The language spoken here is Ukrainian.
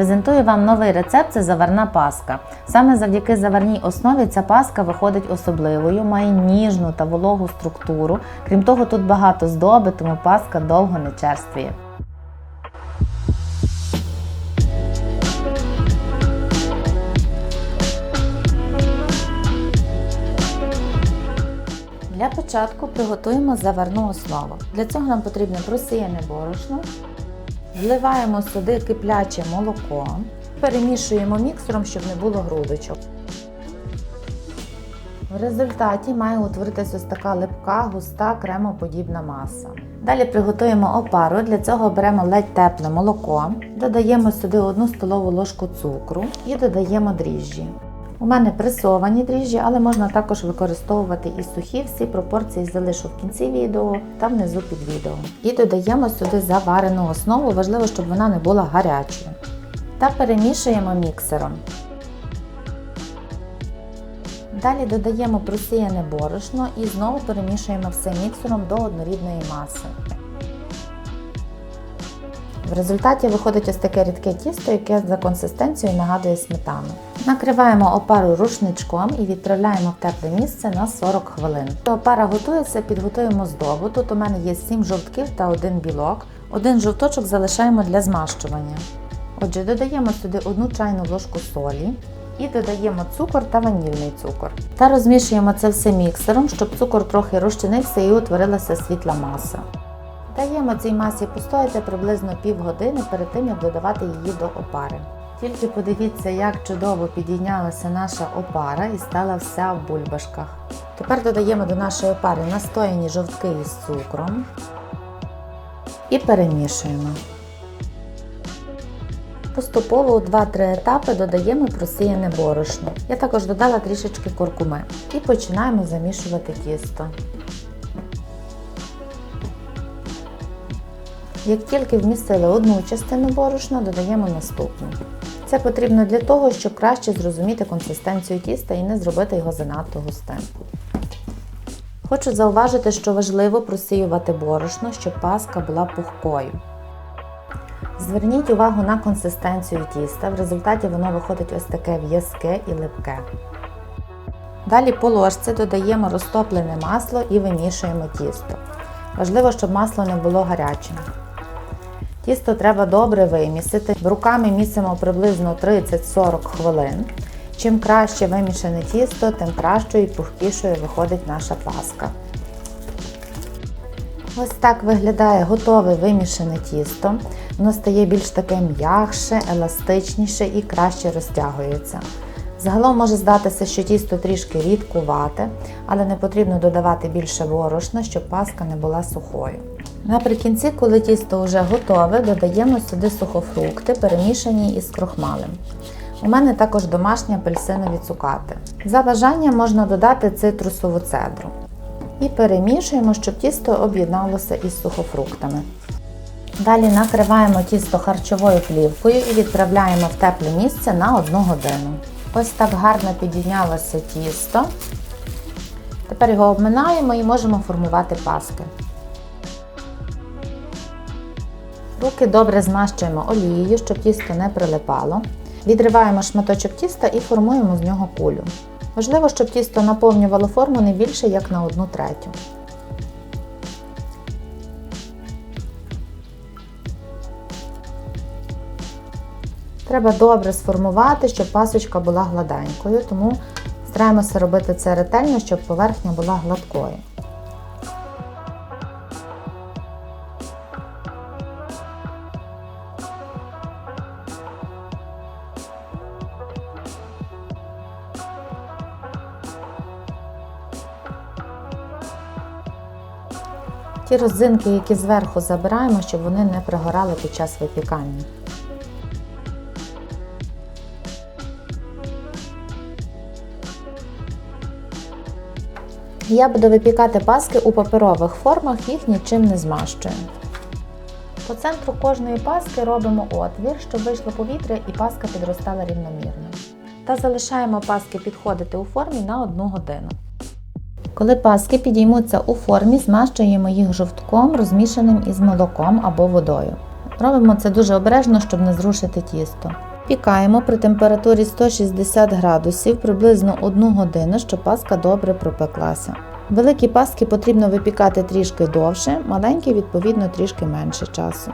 Презентую вам новий рецепт це заварна паска. Саме завдяки заварній основі ця паска виходить особливою, має ніжну та вологу структуру. Крім того, тут багато здоби, тому паска довго не черствіє. Для початку приготуємо заварну основу. Для цього нам потрібно просіяне борошно. Вливаємо сюди кипляче молоко, перемішуємо міксером, щоб не було грудочок. В результаті має утворитися ось така липка, густа, кремоподібна маса. Далі приготуємо опару. Для цього беремо ледь тепле молоко, додаємо сюди 1 столову ложку цукру і додаємо дріжджі. У мене пресовані дріжджі, але можна також використовувати і сухі. Всі пропорції залишу в кінці відео та внизу під відео. І додаємо сюди заварену основу, важливо, щоб вона не була гарячою. Та перемішуємо міксером. Далі додаємо просіяне борошно і знову перемішуємо все міксером до однорідної маси. В результаті виходить ось таке рідке тісто, яке за консистенцією нагадує сметану. Накриваємо опару рушничком і відправляємо в тепле місце на 40 хвилин. Опара готується, підготуємо здобу. Тут у мене є 7 жовтків та 1 білок. Один жовточок залишаємо для змащування. Отже, додаємо сюди 1 чайну ложку солі. І додаємо цукор та ванільний цукор. Та розмішуємо це все міксером, щоб цукор трохи розчинився і утворилася світла маса. Даємо цій масі постояти приблизно півгодини перед тим, як додавати її до опари. Тільки подивіться, як чудово підійнялася наша опара і стала вся в бульбашках. Тепер додаємо до нашої опари настояні жовтки із цукром і перемішуємо. Поступово у 2-3 етапи додаємо просіяне борошно. Я також додала трішечки куркуми і починаємо замішувати тісто. Як тільки вмістили одну частину борошна, додаємо наступну. Це потрібно для того, щоб краще зрозуміти консистенцію тіста і не зробити його занадто густим. Хочу зауважити, що важливо просіювати борошно, щоб паска була пухкою. Зверніть увагу на консистенцію тіста, в результаті воно виходить ось таке в'язке і липке. Далі по ложці додаємо розтоплене масло і вимішуємо тісто. Важливо, щоб масло не було гарячим. Тісто треба добре вимісити. Руками місимо приблизно 30-40 хвилин. Чим краще вимішане тісто, тим кращою і пухкішою виходить наша паска. Ось так виглядає готове вимішане тісто. Воно стає більш таке м'якше, еластичніше і краще розтягується. Загалом може здатися, що тісто трішки рідкувате, але не потрібно додавати більше борошна, щоб паска не була сухою. Наприкінці, коли тісто вже готове, додаємо сюди сухофрукти, перемішані із крохмалем. У мене також домашні апельсинові цукати. За бажанням можна додати цитрусову цедру. І перемішуємо, щоб тісто об'єдналося із сухофруктами. Далі накриваємо тісто харчовою плівкою і відправляємо в тепле місце на 1 годину. Ось так гарно підійнялося тісто. Тепер його обминаємо і можемо формувати паски. Руки добре змащуємо олією, щоб тісто не прилипало. Відриваємо шматочок тіста і формуємо з нього кулю. Важливо, щоб тісто наповнювало форму не більше, як на 1 третю. Треба добре сформувати, щоб пасочка була гладенькою, тому стараємося робити це ретельно, щоб поверхня була гладкою. Ті розинки, які зверху забираємо, щоб вони не пригорали під час випікання. Я буду випікати паски у паперових формах, їх нічим не змащую. По центру кожної паски робимо отвір, щоб вийшло повітря і паска підростала рівномірно. Та залишаємо паски підходити у формі на 1 годину. Коли паски підіймуться у формі, змащуємо їх жовтком, розмішаним із молоком або водою. Робимо це дуже обережно, щоб не зрушити тісто. Пікаємо при температурі 160 градусів приблизно 1 годину, щоб паска добре пропеклася. Великі паски потрібно випікати трішки довше, маленькі, відповідно, трішки менше часу.